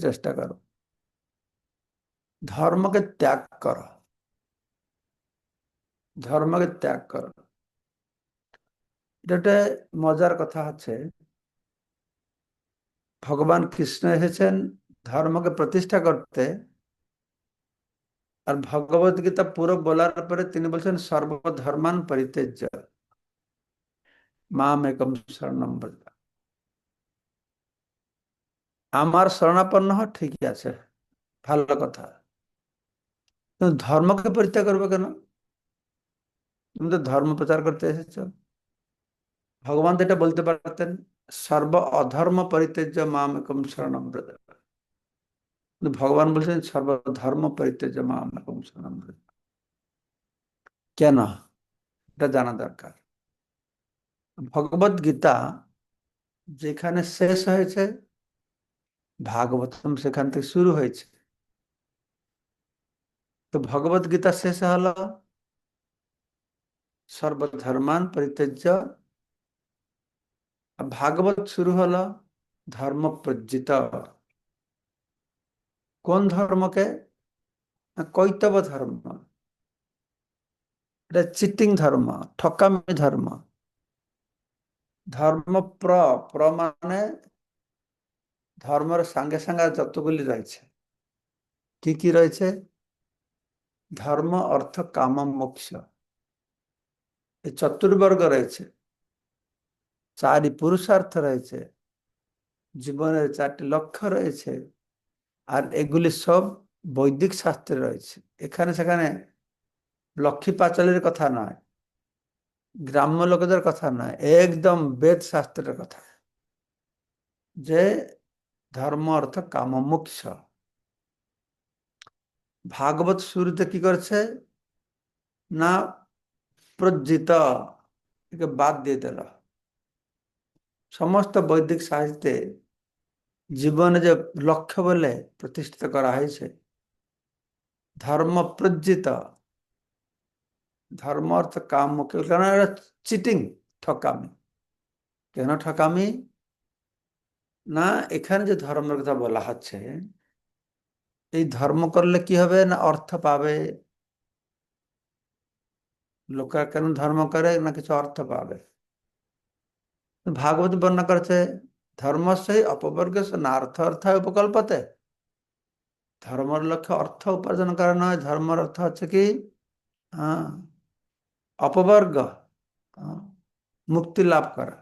চেষ্টা করো। ধর্মকে ত্যাগ করো। ধর্মকে ত্যাগ করো। এটা মজার কথা হচ্ছে, ভগবান কৃষ্ণ এসেছেন, ধর্মকে প্রতিষ্ঠা করতে, আর ভগবত গীতা পুরো বলার পরে তিনি বলছেন, সর্বধর্মান পরিত্যাজ্য। মাম একম শরণম আমার শরণাপন্ন হ ঠিকই আছে, ভালো কথা। ধর্মকে পরিত্যাগ করবে কেন? তুমি তো ধর্ম প্রচার করতে এসেছ। ভগবান তো এটা বলতে পারতেন, সর্ব অধর্ম পরিত্যাজ্য মাম একম শরণম ভগবান বলছেন সর্বধর্ম পরিত্যাজ্য মাম একম শরণম কেন? এটা জানা দরকার। ভগবত গীতা যেখানে শেষ হয়েছে ভাগবতম সেখান থেকে শুরু হয়েছে। তো ভগবত গীতা শেষে হলো। সর্বধর্মান পরিত্যাজ্য। ভাগবত শুরু হলো ধর্ম প্রজ্জিত কোন ধর্মকে? কৈতব ধর্ম। এটা চিটিং ধর্ম, ঠকামি ধর্ম। ধর্ম প্র প্র মানে ধর্মের সঙ্গে সঙ্গে যতগুলি রয়েছে, কি কি রয়েছে? ধর্ম, অর্থ, কাম, মোক্ষ। এই চতুর্বর্গ রয়েছে। চারি পুরুষার্থ রয়েছে। জীবনের চারটি লক্ষ্য রয়েছে। আর এগুলি সব বৈদিক শাস্ত্রে রয়েছে। এখানে সেখানে লক্ষ্মী পাঁচালের কথা নয়, গ্রাম্য লোকেদের কথা নয়, একদম বেদ শাস্ত্রের কথা। যে ধর্ম অর্থ কাম মুখ্য ভাগবত শুরুতে কি করেছে? না প্রজ্জিত বাদ দিয়ে দিল। সমস্ত বৈদিক সাহিত্যে জীবনে যে লক্ষ্য বলে প্রতিষ্ঠিত করা হয়েছে, ধর্ম প্রজ্জিত, ধর্ম অর্থ কাম কেন এটা চিটিং ঠকামি। কেন ঠকামি? না, এখানে যে ধর্মের কথা বলা হচ্ছে, এই ধর্ম করলে কি হবে না অর্থ পাবে? লোকের কেন ধর্ম করে না কিছু অর্থ পাবে? ভাগবত বর্ণনা করেছে, ধর্ম সেই অপবর্গ না অর্থ অর্থ উপকল্পতে। ধর্মের লক্ষ্যে অর্থ উপার্জন করা নয়, ধর্মের অর্থ হচ্ছে কি? অপবর্গ মুক্তি লাভ করা।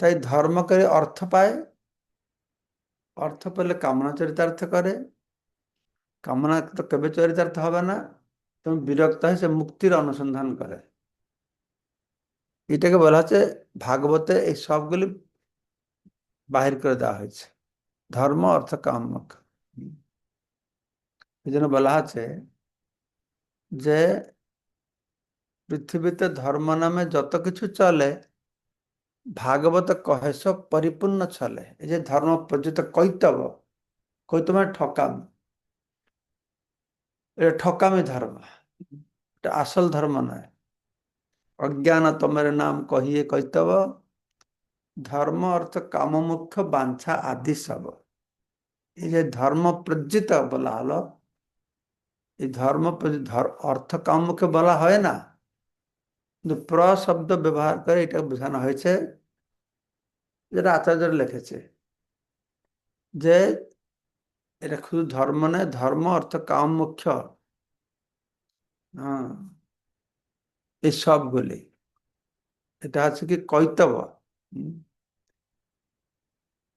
তাই ধর্ম করে অর্থ পায়। অর্থ পেলে কামনা চরিতার্থ করে। কামনা তো কেবে চরিতার্থ হবে না? তুমি বিরক্ত হয়ে সে মুক্তির অনুসন্ধান করে। এটাকে বলা হচ্ছে ভাগবতে এই সবগুলি বাহির করে দেওয়া হয়েছে। ধর্ম, অর্থ কামক এই জন্য বলা আছে যে পৃথিবীতে ধর্ম নামে যত কিছু চলে ভাগবত কহে পরিপূর্ণ চলে। এই যে ধর্ম প্রযুক্ত কৈতব কৈতব মানে ঠকামি। এটা ঠকামি ধর্ম এটা আসল ধর্ম নয় অজ্ঞান তোমার নাম কহিয়ে কৈতব ধর্ম অর্থ কামমুখ্য বাঞ্ছা আদি সব এই যে ধর্ম প্রজ্জিত বলা হলো, এই ধর্ম অর্থ কামমুখে বলা হয় না? কিন্তু প্র শব্দ ব্যবহার করে এটা বোঝানো হয়েছে, যেটা আচার্য লিখেছে, যে এটা শুধু ধর্ম নয়, ধর্ম অর্থ কাম মুখ্য। হ্যাঁ এই সবগুলি। এটা হচ্ছে কি কৈতব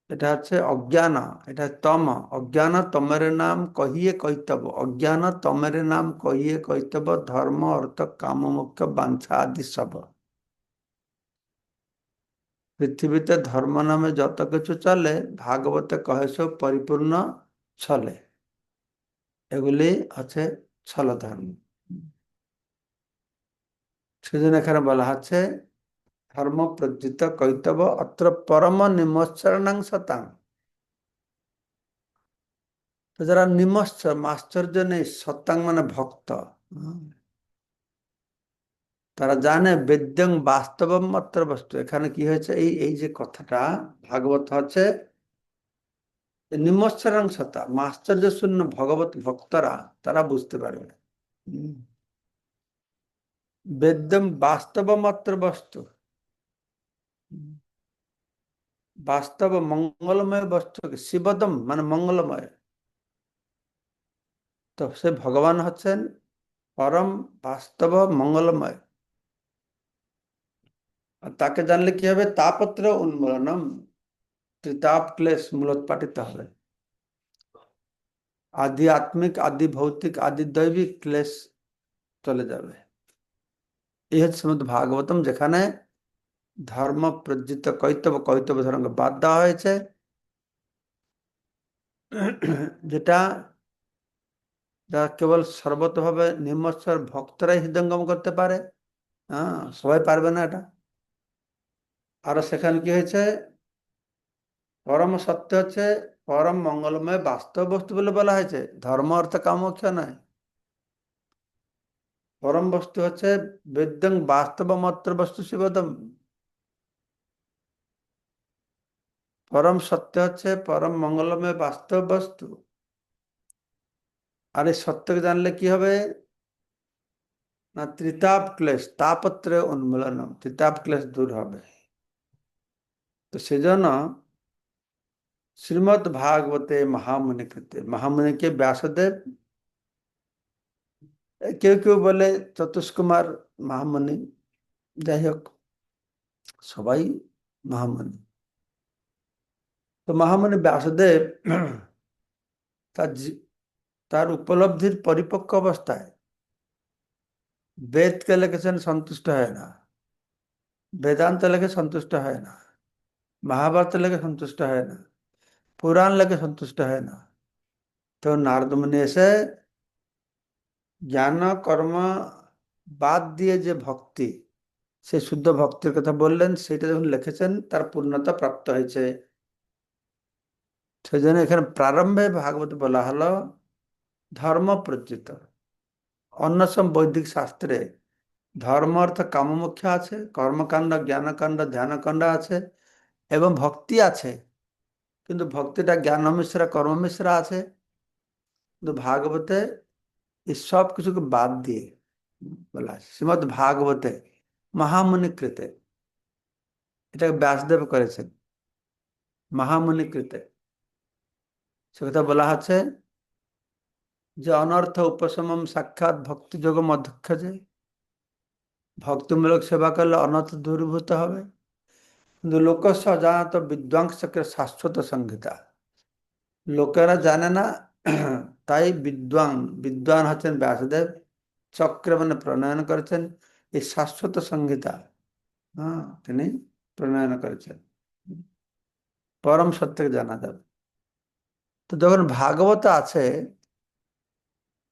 এটা হচ্ছে অজ্ঞান, এটা তম। অজ্ঞান তমের নাম কহিয়ে কৈতব। অজ্ঞান তমের নাম কহিয়ে কৈতব, ধর্ম, অর্থ, কাম মুখ্য বাঞ্ছা আদি সব। পৃথিবীতে ধর্ম নামে যত কিছু চলে, ভাগবতে কহে সব পরিপূর্ণ চলে। এগুলি আছে ছল ধর্ম সেজন্য এখানে বলা হচ্ছে ধর্ম প্রজ্জিত কৈতব অত্র পরম নিমশ্চরণাং শতাং যারা নিমশ্চর মাশ্চর্য নেই সত্যাং মানে ভক্ত তারা জানে বেদ্যং বাস্তব মাত্র বস্তু এখানে কি হয়েছে এই এই যে কথাটা ভাগবত হচ্ছে নিমৎসরাং সতা মাশ্চর্য শূন্য ভগবত ভক্তরা তারা বুঝতে পারবে। বেদ্যম বাস্তব মাত্র বস্তু। বাস্তব মঙ্গলময় বস্তুকে শিবদম মানে মঙ্গলময়। তো সে ভগবান হচ্ছেন পরম বাস্তব মঙ্গলময়। আর তাকে জানলে কি হবে? তাপত্র উন্মূলনম। ত্রিতাপ ক্লেশ মূলোৎপাটিত হবে। আদি আত্মিক, আদি ভৌতিক, আদি দৈবিক ক্লেশ চলে যাবে। এই হচ্ছে শ্রীমদ ভাগবতম, যেখানে ধর্ম প্রজ্জিত কৈতব কৈতব ধর্মকে বাদ দেওয়া হয়েছে যেটা যা কেবল সর্বতভাবে নিম্নস্তর ভক্তরাই হৃদয়ঙ্গম করতে পারে হ্যাঁ সবাই পারবে না এটা আর সেখানে কি হয়েছে পরম সত্য হচ্ছে পরম মঙ্গলময় বাস্তব বস্তু বলে বলা হয়েছে ধর্ম অর্থ কামক্ষ নয় পরম বস্তু হচ্ছে বেদ্যং বাস্তব মাত্র বস্তু শিবদম পরম সত্য হচ্ছে পরম মঙ্গলময় বাস্তব বস্তু আর এই সত্যকে জানলে কি হবে না ত্রিতাপ ক্লেশ তাপত্রে উন্মূলনম ত্রিতাপ ক্লেশ দূর হবে তো সেজন্য শ্রীমৎ ভাগবতে মহামুনি কৃতে মহামুনিকে ব্যাসদেব কেউ কেউ বলে চতুষ্কুমার মহামুনি যাই হোক সবাই মহামুনি তো মহামুনি ব্যাসদেব তার তার উপলব্ধির পরিপক্ক অবস্থায় বেদকে লিখেছেন সন্তুষ্ট হয় না, বেদান্ত লেখে সন্তুষ্ট হয় না, মহাভারত লেখে সন্তুষ্ট হয় না, পুরাণ লেখে সন্তুষ্ট হয় না। তো নারদমুনি এসে জ্ঞান, কর্ম বাদ দিয়ে যে ভক্তি, সে শুদ্ধ ভক্তির কথা বললেন, সেটা যখন লিখেছেন, তার পূর্ণতা প্রাপ্ত হয়েছে। সেই জন্য এখানে প্রারম্ভে ভাগবত বলা হলো ধর্ম প্রচিত অন্য সব বৈদিক শাস্ত্রে ধর্ম অর্থ কামমুখ্য আছে, কর্মকাণ্ড, জ্ঞানকাণ্ড, ধ্যানকাণ্ড আছে এবং ভক্তি আছে। কিন্তু ভক্তিটা জ্ঞান মিশ্রা কর্ম মিশ্রা আছে। কিন্তু ভাগবতে এই সব কিছুকে বাদ দিয়ে বলা আছে। শ্রীমদ ভাগবতে মহামুনি কৃতে এটাকে ব্যাসদেব করেছেন। মহামুনি কৃতে সে কথা বলা আছে যে অনর্থ উপশমম সাক্ষাৎ ভক্তি যোগ অধ্যক্ষ যে ভক্তিমূলক সেবা করলে অনর্থ দূরীভূত হবে। কিন্তু লোকস্ব জানাত বিদ্বাংস চক্রের শাশ্বত সংহিতা লোকেরা জানে না, তাই বিদ্বান বিদ্বান হচ্ছেন ব্যাসদেব। চক্রে মানে প্রণয়ন করেছেন এই শাশ্বত সংহিতা হ্যাঁ তিনি প্রণয়ন করেছেন। পরম সত্যকে জানা যাবে। তো যখন ভাগবত আছে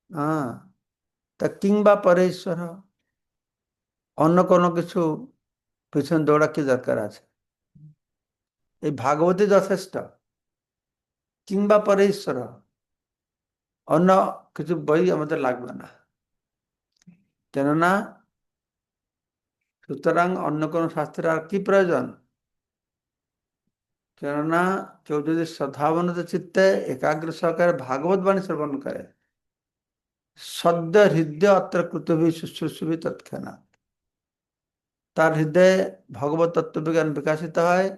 হ্যাঁ তা কিংবা পরেশ্বর, অন্য কোনো কিছু পিছনে দৌড়া কি দরকার আছে? এই ভাগবতী যথেষ্ট। কিংবা পরেশ্বর, অন্য কিছু বই আমাদের লাগবে না। কেননা, সুতরাং অন্য কোনো শাস্ত্রের আর কি প্রয়োজন? কেননা কেউ যদি শ্রদ্ধাবনত চিত্তে একাগ্র সহকারে ভাগবত বাণী শ্রবণ করে, সদ্য হৃদয় অত্র কৃতভি শুশ্রূষবি তৎক্ষণা তার হৃদয়ে ভগবত তত্ত্ববিজ্ঞান বিকাশিত হয়।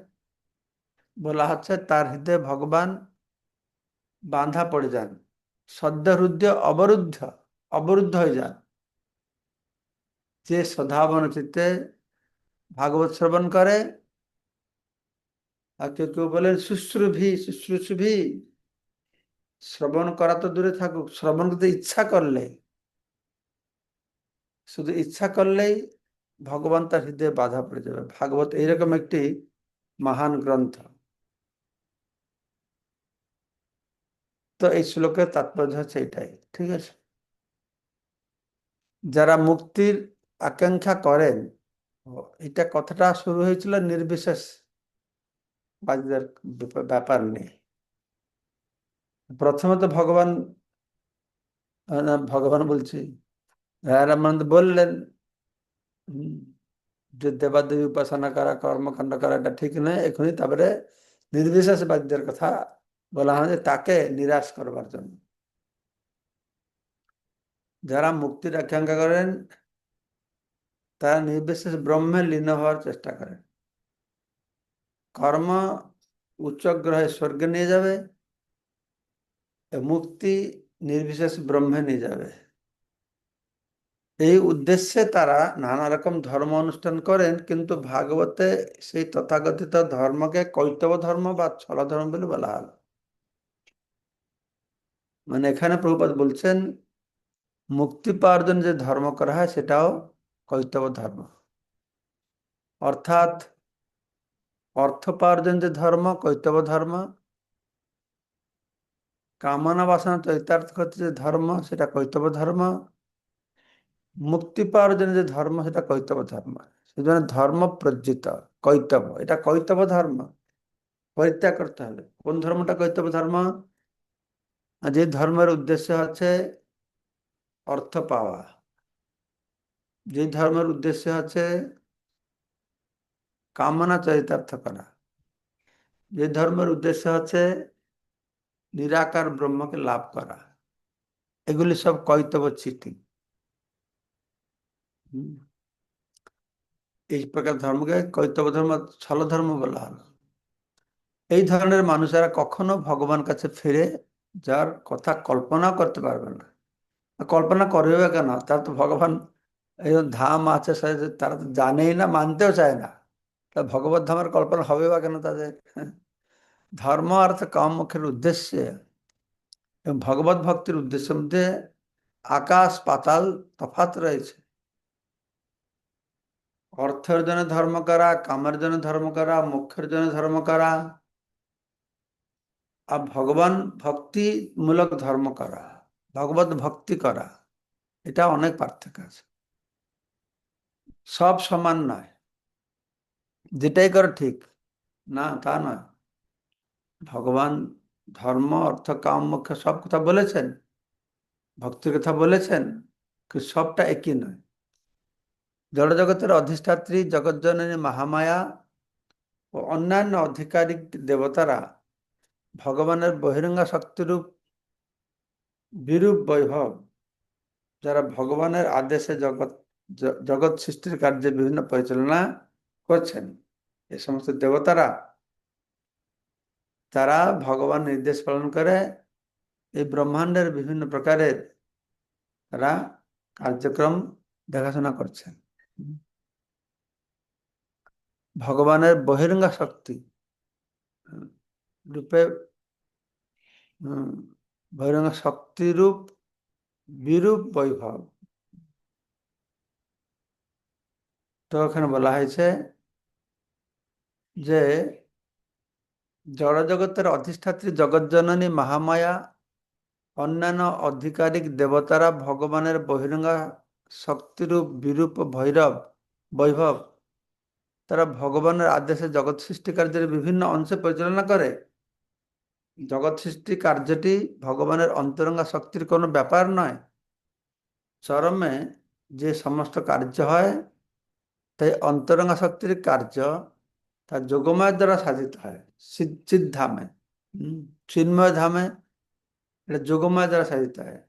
বলা হচ্ছে তার হৃদয়ে ভগবান বাঁধা পড়ে যান। সদ্য হৃদয় অবরুদ্ধ অবরুদ্ধ হয়ে যান। যে শ্রদ্ধাবন চিত্তে ভাগবত শ্রবণ করে আর কেউ কেউ বলেন শুশ্রুভি শুশ্রূষভি শ্রবণ করা তো দূরে থাকুক, শ্রবণ করতে ইচ্ছা করলে। শুধু ইচ্ছা করলেই ভগবান তার হৃদয়ে বাধা পড়ে যাবে। ভাগবত এইরকম একটি মহান গ্রন্থ। তো এই শ্লোকের তাৎপর্য হচ্ছে এটাই, ঠিক আছে? যারা মুক্তির আকাঙ্ক্ষা করেন এটা কথাটা শুরু হয়েছিল নির্বিশেষ বাদীদের ব্যাপার নেই। প্রথমে তো ভগবান ভগবান বলছি রামানন্দ বললেন যে দেবাদেবী উপাসনা করা, কর্মকাণ্ড করা, এটা ঠিক নয়, এখনই তারপরে নির্বিশেষ বাদ্যের কথা বলা হয় যে তাকে নিরাশ করবার জন্য। যারা মুক্তির আকাঙ্ক্ষা করেন, তারা নির্বিশেষ ব্রহ্মে লীন হওয়ার চেষ্টা করেন। কর্ম উচ্চ গ্রহে স্বর্গে নিয়ে যাবে মুক্তি নির্বিশেষ ব্রহ্মে নিয়ে যাবে। এই উদ্দেশ্যে তারা নানা রকম ধর্ম অনুষ্ঠান করেন, কিন্তু ভাগবতে সেই তথাকথিত ধর্মকে কৈতব ধর্ম বা ছল ধর্ম বলে বলা হল মানে এখানে প্রভুপাত বলছেন মুক্তি পাওয়ার যে ধর্ম করা হয় সেটাও কৈতব ধর্ম। অর্থাৎ অর্থ পাওয়ার যে ধর্ম কৈতব ধর্ম, কামনা বাসনা চৈতার্থ করতে যে ধর্ম, সেটা কৈতব ধর্ম, মুক্তি পাওয়ার জন্য যে ধর্ম, সেটা কৈতব ধর্ম। সেজন্য ধর্ম প্রজ্জিত কৈতব এটা কৈতব ধর্ম। পরিত্যাগ করতে হবে। কোন ধর্মটা কৈতব ধর্ম? যে ধর্মের উদ্দেশ্য হচ্ছে অর্থ পাওয়া। যে ধর্মের উদ্দেশ্য হচ্ছে কামনা চরিতার্থ করা। যে ধর্মের উদ্দেশ্য হচ্ছে নিরাকার ব্রহ্মকে লাভ করা। এগুলি সব কৈতব চিঠি। এই প্রকার ধর্মকে কৈতব ধর্ম, ছল ধর্ম বলা হলো। এই ধরনের মানুষেরা কখনো ভগবান কাছে ফিরে যার কথা কল্পনা করতে পারবে না। কল্পনা করবে কেন? তার তো ভগবান, এই ধাম আছে তারা তো জানেই না, মানতেও চায় না। তা ভগবত ধামের কল্পনা হবে বা কেন তাদের? ধর্ম অর্থ কাম মুখের উদ্দেশ্যে এবং ভগবত ভক্তির উদ্দেশ্যের মধ্যে আকাশ, পাতাল তফাৎ রয়েছে। অর্থের জন্য ধর্ম করা, কামের জন্য ধর্ম করা মুখ্যের জন্য ধর্ম করা, আর ভগবান ভক্তিমূলক ধর্ম করা, ভগবত ভক্তি করা, এটা অনেক পার্থক্য আছে। সব সমান নয়। যেটাই করো ঠিক। না, তা নয়। ভগবান ধর্ম, অর্থ, কাম মুখ্য সব কথা বলেছেন? ভক্তির কথা বলেছেন? কিন্তু সবটা একই নয়। জড়জগতের অধিষ্ঠাত্রী, জগজ্জননী, মহামায়া ও অন্যান্য অধিকারিক দেবতারা ভগবানের বহিরঙ্গা শক্তিরূপ, বিরূপ বৈভব, যারা ভগবানের আদেশে জগৎ জগৎ সৃষ্টির কার্যে বিভিন্ন পরিচালনা করছেন। এ সমস্ত দেবতারা, তারা ভগবান নির্দেশ পালন করে, এই ব্রহ্মাণ্ডের বিভিন্ন প্রকারের তারা কার্যক্রম দেখাশোনা করছেন। ভগবানের বহিরঙ্গা শক্তি, রূপে বহিরঙ্গা শক্তি রূপ বিরূপ বৈভব তো এখানে বলা হয়েছে যে জড়জগতের অধিষ্ঠাত্রী জগজ্জননী মহামায়া অন্যান্য আধিকারিক দেবতারা ভগবানের বহিরঙ্গা শক্তিরূপ বিরূপ ভৈরব, বৈভব তারা ভগবানের আদেশে জগৎ সৃষ্টি কার্যের বিভিন্ন অংশে পরিচালনা করে। জগৎ সৃষ্টি কার্যটি ভগবানের অন্তরঙ্গা শক্তির কোনো ব্যাপার নয়। চরমে যে সমস্ত কার্য হয় তাই অন্তরঙ্গা শক্তির কার্য তা যোগময় দ্বারা সাধিত হয়। সিদ্ধ সিদ্ধামে চিন্ময় ধামে এটা যোগময় দ্বারা সাধিত হয়।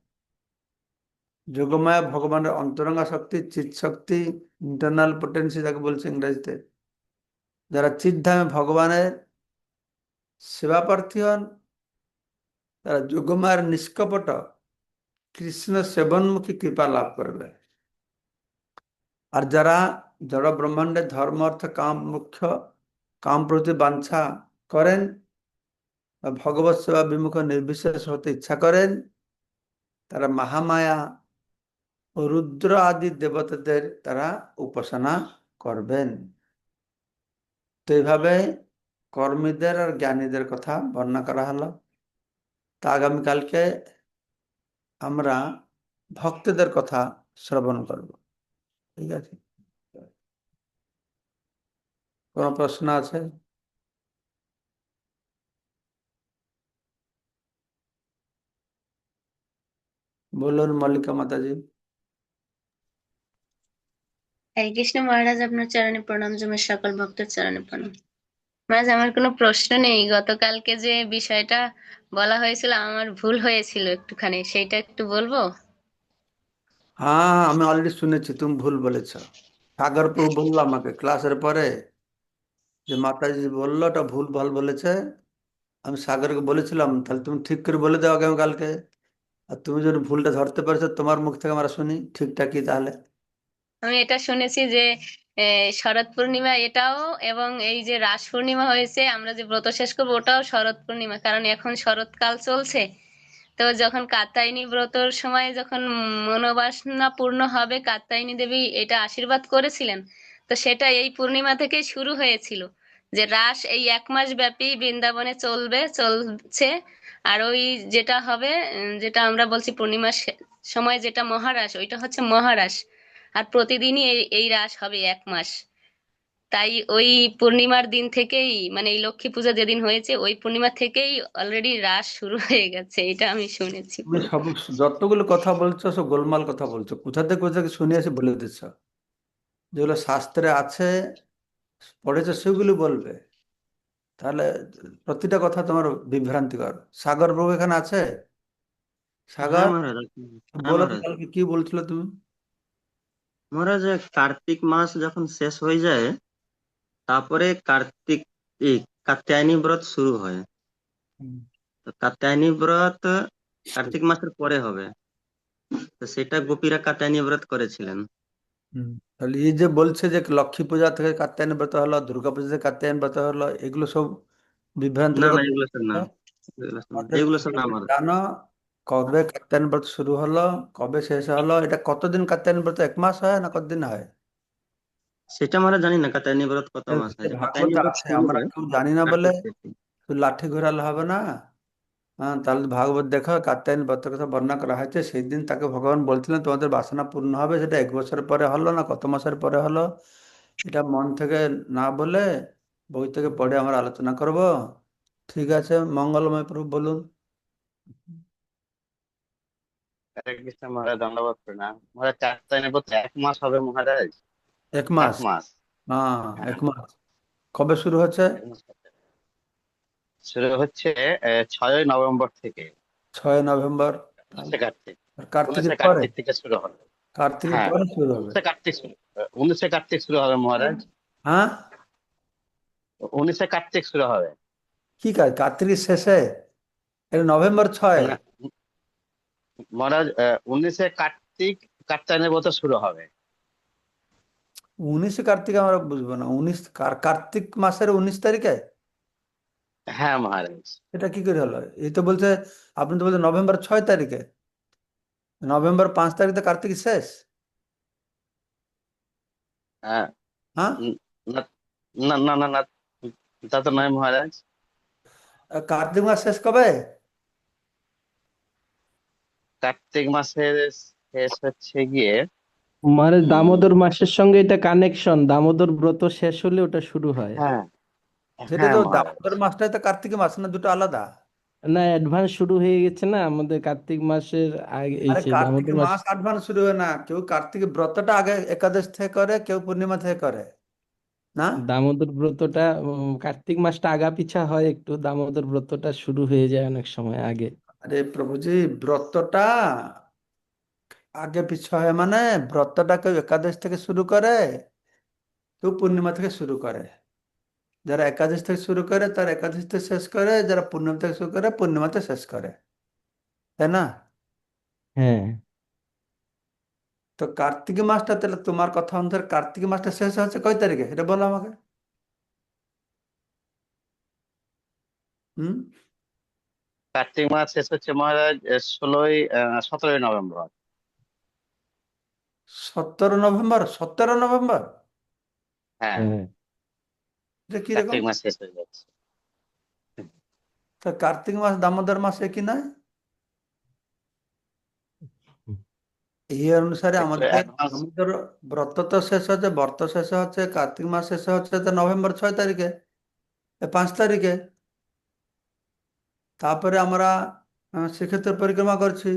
যোগময় ভগবানের অন্তরঙ্গা শক্তি, চিৎ শক্তি ইন্টারনাল পোটেন্সি যাকে বলছে ইংরেজিতে, যারা চিদ্ধামে ভগবানের সেবা প্রার্থী হন, তারা যোগমায়ের নিষ্কপট কৃষ্ণ সেবনমুখী কৃপা লাভ করবে। আর যারা জড় ব্রহ্মাণ্ডের ধর্ম, অর্থ, কাম, মুখ্য, কাম প্রতি বাঞ্ছা করেন ভগবত সেবা বিমুখ, নির্বিশেষ হতে ইচ্ছা করেন, তারা মহামায়া ও রুদ্র আদি দেবতাদের তারা উপাসনা করবেন। তো এইভাবে কর্মীদের আর জ্ঞানীদের কথা বর্ণনা করা হলো। তা আগামীকালকে আমরা ভক্তদের কথা শ্রবণ করব। ঠিক আছে? কোনো প্রশ্ন আছে? বলুন মল্লিকা মাতাজি। হরে কৃষ্ণ মহারাজ আপনার চরণে প্রণাম জমে সকল ভক্তের চরণে প্রণাম। মাঝে আমার কোনো প্রশ্ন নেই। গতকালকে যে বিষয়টা বলা হয়েছিল আমার ভুল হয়েছিল একটুখানি সেইটা একটু বলব? হ্যাঁ হ্যাঁ, আমি অলরেডি শুনেছি তুমি ভুল বলেছ। সাগর প্রভু বলল আমাকে ক্লাসের পরে যে মাতাজি বলল, ওটা ভুল, ভালো বলেছে। আমি সাগরকে বলেছিলাম, তাহলে তুমি ঠিক করে বলে দাও আগামীকালকে আর তুমি যদি ভুলটা ধরতে পারছ, তোমার মুখ থেকে আমরা শুনি ঠিকঠাক কি তাহলে। আমি এটা শুনেছি যে শরৎ পূর্ণিমা এটাও এবং এই যে রাস পূর্ণিমা হয়েছে, আমরা যে ব্রত শেষ করব, ওটাও শরৎ পূর্ণিমা। কারণ এখন শরৎকাল চলছে। তো যখন কাত্যায়নী ব্রতর সময় যখন মনোবাসনা পূর্ণ হবে, কাত্যায়নী দেবী এটা আশীর্বাদ করেছিলেন। তো সেটা এই পূর্ণিমা থেকে শুরু হয়েছিল যে রাস এই এক মাস ব্যাপী বৃন্দাবনে চলবে, চলছে। আর ওই যেটা হবে যেটা আমরা বলছি পূর্ণিমার সময় যেটা মহারাস, ওইটা হচ্ছে মহারাস। আর প্রতিদিনই এই এই রাস হবে এক মাস। তাই ওই পূর্ণিমার দিন থেকেই মানে এই লক্ষ্মী পূজা যেদিন হয়েছে, ওই পূর্ণিমা থেকেই অলরেডি রাস শুরু হয়ে গেছে, এটা আমি শুনেছি। যতগুলো কথা বলছো, সব গোলমাল কথা বলছো। কোথা থেকে কোথা থেকে শুনে এসে বলে দিচ্ছ? যেগুলো শাস্ত্রে আছে পড়েছো সেগুলো বলবে। তাহলে প্রতিটা কথা তোমার বিভ্রান্তিকর। সাগর প্রভু এখানে আছে? হ্যাঁ সাগর আপনি- হ্যাঁ বলো কালকে কি বলছিল তুমি? মহারাজ কার্তিক মাস যখন শেষ হয়ে যায় তারপরে কার্তিক কাত্যায়নী ব্রত শুরু হয়। কাত্যায়নী ব্রত কার্তিক মাসের পরে হবে। তো সেটা গোপীরা কাত্যায়নী ব্রত করেছিলেন। তাহলে এই যে বলছে যে লক্ষ্মী পূজা থেকে কাত্যায়ন ব্রত হলো দুর্গা পূজা থেকে কাত্যায়ন ব্রত হলো এগুলো সব মহারাজ জানো কবে কাত্যায়ন ব্রত শুরু হলো কবে শেষ হলো এটা কতদিন কাত্যায়ন ব্রত এক মাস হয় না কতদিন হয়? সেটা আমরা জানি না কাত্যায়নী ব্রত কত মাস হয়। আমরা কেউ জানি না বলে লাঠি ঘোরালে হবে না। হ্যাঁ তাহলে ভাগবত দেখো কাত্যায়ন ব্রতের কথা বর্ণনা করা হয়েছে। সেই দিন তাকে ভগবান বলছিলেন তোমাদের বাসনা পূর্ণ হবে সেটা এক বছর পরে হলো না কত মাসের পরে হলো? এটা মন থেকে না বলে বই থেকে পড়ে আমরা আলোচনা করব। ঠিক আছে মঙ্গলময় প্রভু বলুন। মহারাজ দণ্ডবোধ প্রণাম। মহারাজ নেব এক মাস হবে মহারাজ? এক মাস? মাস। হ্যাঁ এক মাস। কবে শুরু হচ্ছে? শুরু হচ্ছে ছয়ই নভেম্বর থেকে। ছয় নভেম্বর কার্তিক। কার্তিকের পরে? কার্তিক থেকে শুরু হবে। কার্তিকের হ্যাঁ পরে শুরু হবে? কার্তিক শুরু উনিশে কার্তিক শুরু হবে মহারাজ। হ্যাঁ? উনিশে কার্তিক শুরু হবে। কি কাজ? কার্তিকের শেষে? এটা নভেম্বর ছয়? মহারাজ উনিশে কার্তিক কার্তায়নের ব্রত শুরু হবে। উনিশে কার্তিক আমরা বুঝব না। উনিশ কার্তিক মাসের উনিশ তারিখে? হ্যাঁ মহারাজ। এটা কি করে হলো? এই তো বলছে আপনি তো বলছেন নভেম্বর ছয় তারিখে। নভেম্বর পাঁচ তারিখে কার্তিক শেষ। হ্যাঁ। হ্যাঁ? না না না না না, তা তো নয় মহারাজ। কার্তিক মাস শেষ কবে? কার্তিক মাসের শেষ হচ্ছে গিয়ে মানে দামোদর মাসের সঙ্গে এটা কানেকশন দামোদর ব্রত শেষ হলে ওটা শুরু হয়। হ্যাঁ। সেটা হ্যাঁ তো দামোদর মাসটাই তো কার্তিক মাস না দুটো আলাদা? না অ্যাডভান্স শুরু হয়ে গেছে না আমাদের কার্তিক মাসের আগে এই আরে সেই কার্তিক দামোদর মাস মাস অ্যাডভান্স শুরু হয় না কেউ কার্তিক ব্রতটা আগে একাদশ থেকে করে কেউ পূর্ণিমা থেকে করে না? দামোদর ব্রতটা উম, কার্তিক মাসটা আগা পিছা হয় একটু দামোদর ব্রতটা শুরু হয়ে যায় অনেক সময় আগে। আরে প্রভুজি ব্রতটা আগে পিছু হয় মানে ব্রতটা কেউ একাদশ থেকে শুরু করে কেউ পূর্ণিমা থেকে শুরু করে। যারা একাদশ থেকে শুরু করে তারা একাদশ থেকে শেষ করে যারা পূর্ণিমা থেকে শুরু করে পূর্ণিমাতে শেষ করে। তাই না? হ্যাঁ। তো কার্তিক মাসটা তাহলে তোমার কথা অনুসারে কার্তিক মাসটা শেষ হচ্ছে কয় তারিখে? এটা বলো আমাকে। হুম? কার্তিক মাস শেষ হচ্ছে মহারাজ ষোলোই সতেরোই নভেম্বর। সতেরো নভেম্বর? সতেরো নভেম্বর? হ্যাঁ। কার্তিক মাস শেষ হয়ে যাচ্ছে তা কার্তিক মাস দামোদর মাস একই নয় এই অনুসারে একটু আমাদের ব্রত তো শেষ হচ্ছে ব্রত শেষ হচ্ছে কার্তিক মাস শেষ হচ্ছে তো নভেম্বর ছয় তারিখে এ পাঁচ তারিখে। তারপরে আমরা শ্রীক্ষেত্র পরিক্রমা করছি।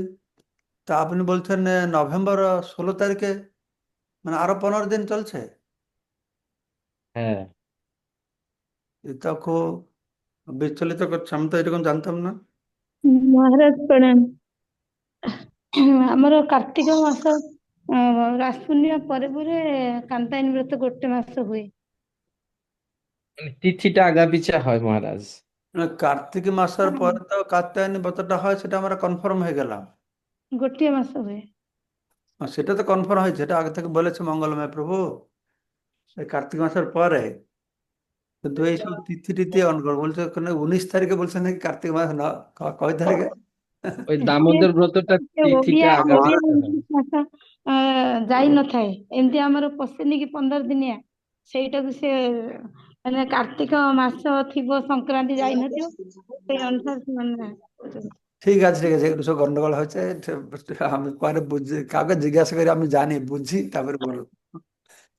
তা আপনি বলছেন নভেম্বর ষোলো তারিখে মানে আরও পনেরো দিন চলছে? হ্যাঁ। ত্বক বিচলিত করছে আমি তো এরকম জানতাম না। মহারাজ প্রণাম। আমার কার্তিক মাস রাস পূর্ণিমা পরে পরে কান্তায়ন ব্রত গোটে মাস হয়ে। মানে তিথিটা আগা পিছা হয় মহারাজ। মানে কার্তিক মাসের পরে তো কাত্যায়নী ব্রতটা হয় সেটা আমরা কনফার্ম হয়ে গেলাম। গোটিয়ে মাস হয়ে। সেটা তো কনফার্ম হয়েছে সেটা আগে থেকে বলেছে মঙ্গলময় প্রভু। কার্তিক মাসের পরে কিন্তু এইসব তিথি টিথি অন করে বলছে ওখানে উনিশ তারিখে বলছে নাকি কার্তিক মাস না ক- কয় তারিখে ওই দামোদর ব্রতটা ସେ তিথিটা ଓଡିଆ আগা ଓଡିଆ ପିଛା হয় ଇଂଲିଶ ମାସ ଅ, ଯାଇ ନଥାଏ ଏମିତି ଆମର ପଶେନି କି ପନ୍ଦର ଦିନିଆ ସେଇଟାକୁ ସେ ମାନେ କାର୍ତ୍ତିକ ମାସ ଥିବ ସଂକ୍ରାନ୍ତି ଯାଇନଥିବ ସେଇ ଅନୁସାରେ ସେମାନେ କରୁଛନ୍ତି। ঠিক আছে ঠিক আছে এগুলো সব গন্ডগোল হয়েছে এটা আমি পরে বুঝি কাউকে জিজ্ঞাসা করি আমি জানি বুঝি তারপরে বলুন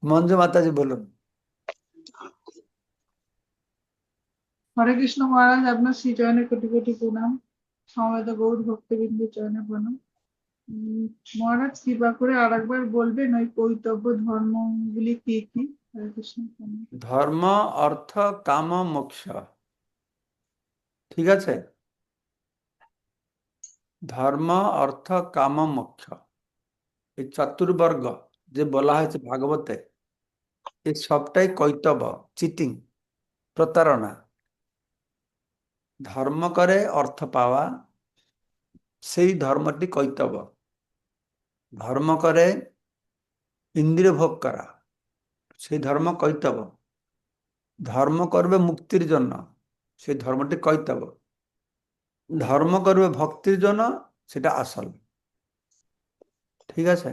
মঞ্জু মাতাজি বলুন হরে কৃষ্ণ মহারাজ, আপনার শ্রী চরণে কোটি কোটি প্রণাম। সমবেত গৌর ভক্তবৃন্দের চরণে প্রণাম। মহারাজ, কৃপা করে আর একবার বলবেন ওই কৈতব্য ধর্মগুলি কি কি? ধর্ম, অর্থ, কাম, মোক্ষ। ঠিক আছে? ধর্ম, অর্থ, কাম, মোক্ষ। এই চতুর্বর্গ যে বলা হয়েছে ভাগবতে, এই সবটাই কৈতব চিটিং, প্রতারণা। ধর্ম করে অর্থ পাওয়া সেই ধর্মটি কৈতব ধর্ম করে ইন্দ্রিয় ভোগ করা সেই ধর্ম কৈতব ধর্ম করবে মুক্তির জন্য সেই ধর্মটি কৈতব ধর্ম করবে ভক্তির জন্য সেটা আসল। ঠিক আছে?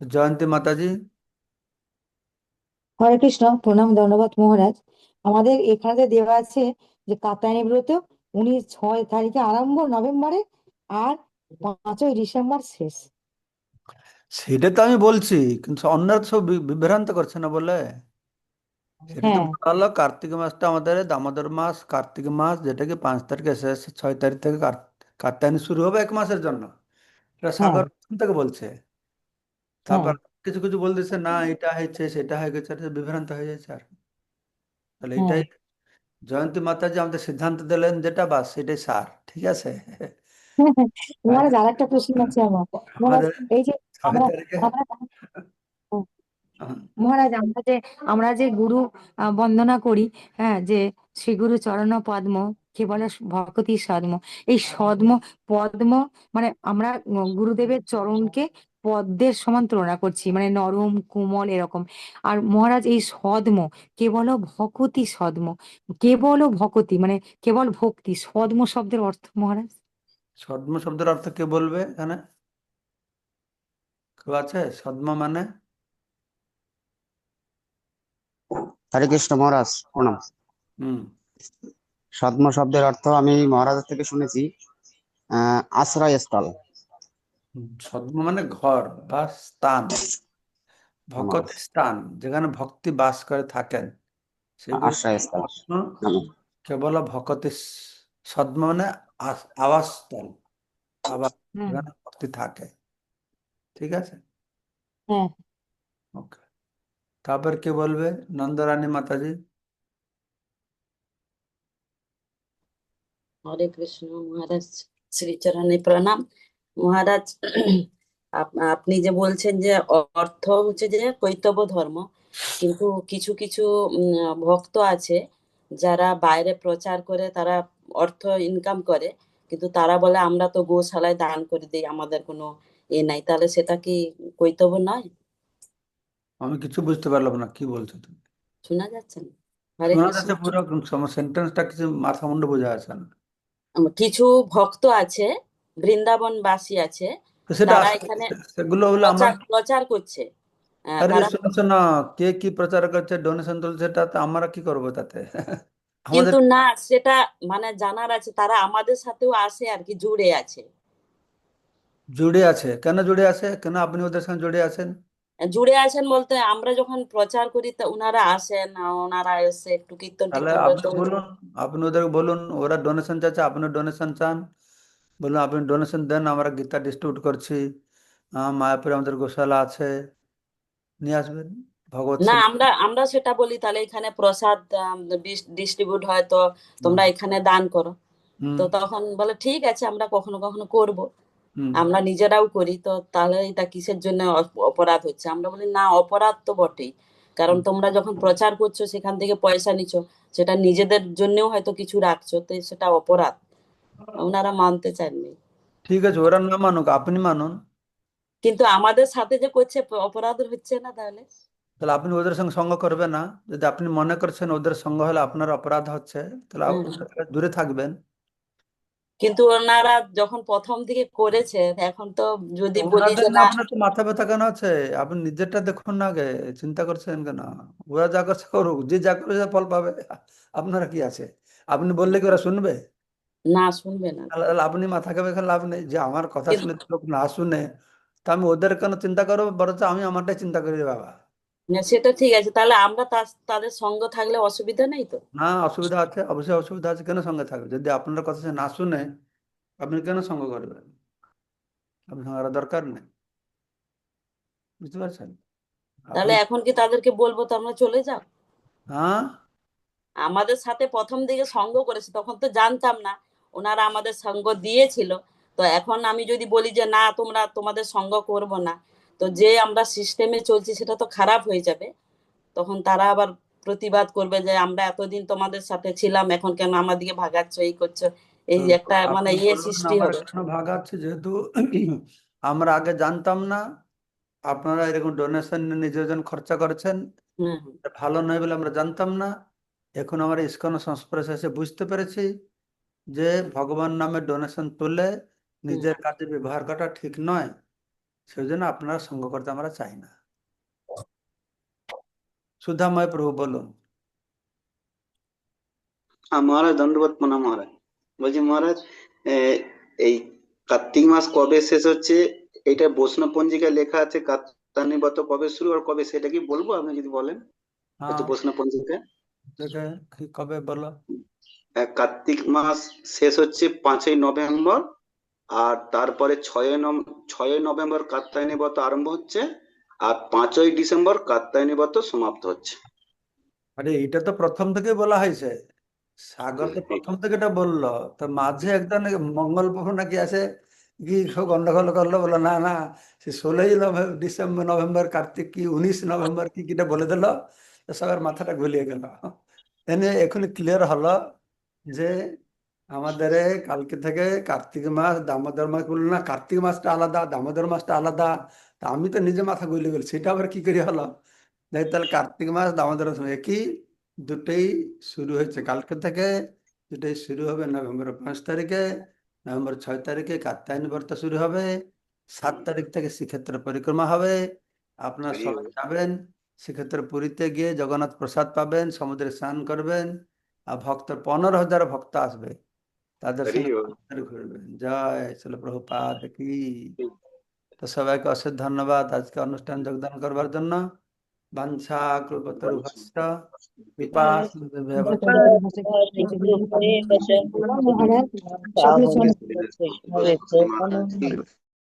জয়ন্তী মাতাজি। হরে কৃষ্ণ প্রণাম ধন্যবাদ মহারাজ। আমাদের এখানে দেওয়া আছে যে কাত্যায়নী ব্রত উনি ছয় তারিখে আরম্ভ নভেম্বরে আর পাঁচই ডিসেম্বর শেষ। সেটা তো আমি বলছি কিন্তু অন্যরা সব বিভ্রান্ত করছে না বলে? সেটা তো হ্যাঁ। হলো কার্তিক মাসটা আমাদের দামোদর মাস কার্তিক মাস যেটাকে পাঁচ তারিখে শেষ ছয় তারিখ থেকে কার- কাত্যায়নী শুরু হবে এক মাসের জন্য। এটা হ্যাঁ। সাগর থেকে বলছে। হ্যাঁ। তারপর কিছু কিছু বলতেছে না এটা হয়েছে সেটা হয়ে গেছে এটা বিভ্রান্ত হয়ে যাচ্ছে আর তাহলে হ্যাঁ এটাই জয়ন্তী মাতাজি আমাদের সিদ্ধান্ত দিলেন যেটা বাস সেটাই সার। ঠিক আছে? আর মহারাজ আর একটা প্রশ্ন আছে আমার। মহারাজ আমাদের এই যে ছয় আমরা তারিখে। আমরা মহারাজ আমরা যে আমরা যে গুরু আহ, বন্দনা করি হ্যাঁ যে শ্রী গুরু চরণ পদ্ম কেবল ভকতি সদ্ম এই সদ্ম পদ্ম মানে আমরা গুরুদেবের চরণকে পদ্মের সমান তুলনা করছি মানে নরম কোমল এরকম। আর মহারাজ এই সদ্ম কেবল ভকতি সদ্ম কেবল ভকতি মানে কেবল ভক্তি সদ্ম শব্দের অর্থ মহারাজ? সদ্ম শব্দের অর্থ কে বলবে এখানে? কেউ আছে? সদ্ম মানে? হরে কৃষ্ণ মহারাজ প্রণাম। হুম। সদ্ম শব্দের অর্থ আমি মহারাজের থেকে শুনেছি আহ আশ্রয়স্থল। ছদ্ম মানে ঘর বা স্থান আমার ভকতি স্থান যেখানে ভক্তি বাস করে থাকেন কেবল ভকতি ছদ্ম মানে আবাসস্থল আবাস হুম। যেখানে ভক্তি থাকে। ঠিক আছে? হ্যাঁ। ওকে। তারপর কে বলবে? নন্দরানী মাতাজি। হরে কৃষ্ণ মহারাজ শ্রীচরণে প্রণাম। মহারাজ আপ- আপনি যে বলছেন যে অর্থ হচ্ছে যে কৈতব ধর্ম কিন্তু কিছু কিছু ভক্ত আছে যারা বাইরে প্রচার করে তারা অর্থ ইনকাম করে কিন্তু তারা বলে আমরা তো গোশালায় দান করে দিই আমাদের কোনো এ নাই। তাহলে সেটা কি কৈতব নয়? আমি কিছু বুঝতে পারলাম না কি বলছো তুমি? শোনা যাচ্ছে না। পুরো সেন্টেন্সটা কিছু মাথা মুন্ডু বোঝা যাচ্ছে না। কিছু ভক্ত আছে বৃন্দাবনবাসী আছে। তারা এখানে সেগুলো হলো আমরা প্রচার প্রচার করছে। আরে শোনো শোনো কে কি প্রচার করছে ডোনেশন তুলছে তাতে আমরা কি করব তাতে? কিন্তু না সেটা মানে জানার আছে তারা আমাদের সাথেও আসে আর কি জুড়ে আছে। জুড়ে আছে। কেন জুড়ে আছে? কেন আপনি ওদের সঙ্গে জুড়ে আছেন? জুড়ে আছেন বলতে আমরা যখন প্রচার করি তা ওনারা আসেন ওনারা এসে একটু কীর্তন তাহলে আপনি বলুন আপনি ওদের বলুন ওরা ডোনেশন চাচ্ছে আপনি ডোনেশন চান? বলুন আপনি ডোনেশন দেন আমরা গীতা ডিস্ট্রিবিউট করছি। মায়াপুরে আমাদের গোশালা আছে। নিয়ে আসবেন ভগবত না আমরা আমরা সেটা বলি তাহলে এখানে প্রসাদ ডিস্ট্রিবিউট হয় তো তোমরা এখানে দান করো। তো তখন বলে ঠিক আছে আমরা কখনো কখনো করব। আমরা নিজেরাও করি তো তাহলে এটা কিসের জন্য অপরাধ হচ্ছে? আমরা বলি না অপরাধ তো বটেই। কারণ তোমরা যখন প্রচার করছ সেখান থেকে পয়সা নিছো সেটা নিজেদের জন্যও হয়তো কিছু রাখছো তো সেটা অপরাধ। ওনারা মানতে চাননি। ঠিক আছে ওরা না মানুক আপনি মানুন। কিন্তু আমাদের সাথে যে করছে অপরাধ হচ্ছে না তাহলে? তাহলে আপনি ওদের সঙ্গে সঙ্গ করবেন না। যদি আপনি মনে করছেন ওদের সঙ্গ হলে আপনার অপরাধ হচ্ছে তাহলে আপনি দূরে থাকবেন। কিন্তু ওনারা যখন প্রথম দিকে করেছে এখন তো যদি বলি যে না না আপনার তো মাথা ব্যথা কেন আছে? আপনি নিজেরটা দেখুন না আগে চিন্তা করছেন কেন? ওরা যা করছে করুক যে যা করেছে ফল পাবে। আপনারা কি আছে? আপনি বললে কি ওরা শুনবে? না শুনবে না। আপনি মাথা খাবে লাভ নেই। যে আমার কথা শুনে লোক না শুনে তা আমি ওদের কেন চিন্তা করব? বরঞ্চ আমি আমারটাই চিন্তা করি বাবা। সেটা ঠিক আছে। তাহলে আমরা তাদের সঙ্গ থাকলে অসুবিধা নেই তো? না অসুবিধা আছে অবশ্যই অসুবিধা আছে। কেন সঙ্গে থাকবে? যদি আপনার কথা না শুনে আপনি কেন সঙ্গ করবেন? আপনার সঙ্গে দরকার নেই। বুঝতে পারছেন? তাহলে আপনি এখন কি তাদেরকে বলব তোমরা চলে যাও? হ্যাঁ? আমাদের সাথে প্রথম দিকে সঙ্গ করেছে তখন তো জানতাম না। ওনারা আমাদের সঙ্গ দিয়েছিল। তো এখন আমি যদি বলি যে না তোমরা তোমাদের সঙ্গ করব না। তো যে আমরা সিস্টেমে চলছি সেটা তো খারাপ হয়ে যাবে। তখন তারা আবার প্রতিবাদ করবে যে আমরা এতদিন তোমাদের সাথে ছিলাম এখন কেন আমাদেরকে ভাগাচ্ছ এই করছ? এই একটা মানে ইয়ে সৃষ্টি হবে। এখনও ভাগ আছে যেহেতু আমরা আগে জানতাম না। আপনারা এরকম ডোনেশন নিজের খরচা করেছেন। ভালো নয় বলে আমরা জানতাম না। এখন আমরা ইসকন সংস্পর্শে এসে বুঝতে পেরেছি। যে ভগবান নামে ডোনেশন তুলে নিজের কাজে ব্যবহার করাটা ঠিক নয় সেই জন্য আপনারা সঙ্গ করতে আমরা চাই না। সুধাময় প্রভু বলুন। মহারাজ দণ্ডবত প্রণাম মহারাজ। বলছি মহারাজ এই কার্তিক মাস কবে শেষ হচ্ছে? এটা বৈষ্ণব পঞ্জিকায় লেখা আছে কাত্তায়নী কবে শুরু আর কবে? সেটা কি বলব? আপনি যদি বলেন। হ্যাঁ। বৈষ্ণব পঞ্জিকায়। দেখে কি কবে বলো? কার্তিক মাস শেষ হচ্ছে পাঁচই নভেম্বর, আর তারপরে ছয় ছয়ই নভেম্বর কাত্তায়নী ব্রত আরম্ভ হচ্ছে, আর পাঁচই ডিসেম্বর কাত্তায়নী ব্রত সমাপ্ত হচ্ছে। আরে, এটা তো প্রথম থেকে বলা হয়েছে। সাগর তো প্রথম থেকে এটা বলল। তো মাঝে একদম মঙ্গল নাকি আছে কি গন্ডগোল করল? বলো না না, সে ষোলোই ডিসেম্বর, নভেম্বর, কার্তিক কি, উনিশ নভেম্বর কি কিটা বলে দিল? তো সবার মাথাটা গুলিয়ে গেল। এনে এখন ক্লিয়ার হলো যে আমাদের কালকে থেকে কার্তিক মাস দামোদর মাস বলল না কার্তিক মাসটা আলাদা দামোদর মাসটা আলাদা। তা আমি তো নিজে মাথা গুলি গেল সেটা আবার কি করে হলো দেখ তাহলে কার্তিক মাস দামোদর মাস একই দুটোই শুরু হয়েছে। কালকে থেকে দুটোই শুরু হবে নভেম্বর পাঁচ তারিখে নভেম্বর ছয় তারিখে কাত্যায়নী ব্রত শুরু হবে সাত তারিখ থেকে শ্রীক্ষেত্র পরিক্রমা হবে। আপনারা সবাই যাবেন শ্রীক্ষেত্র পুরীতে গিয়ে জগন্নাথ প্রসাদ পাবেন সমুদ্রে স্নান করবেন। আর ভক্ত পনেরো হাজার ভক্ত আসবে তাদের হরি সঙ্গে বল। সমুদ্রে ঘুরবেন জয় শিল প্রভুপাদ কি তো সবাইকে অশেষ ধন্যবাদ আজকে অনুষ্ঠান যোগদান করবার জন্য বাঞ্ছা কল্পতরুভ্যশ্চ কৃপা সিন্ধুভ্যেব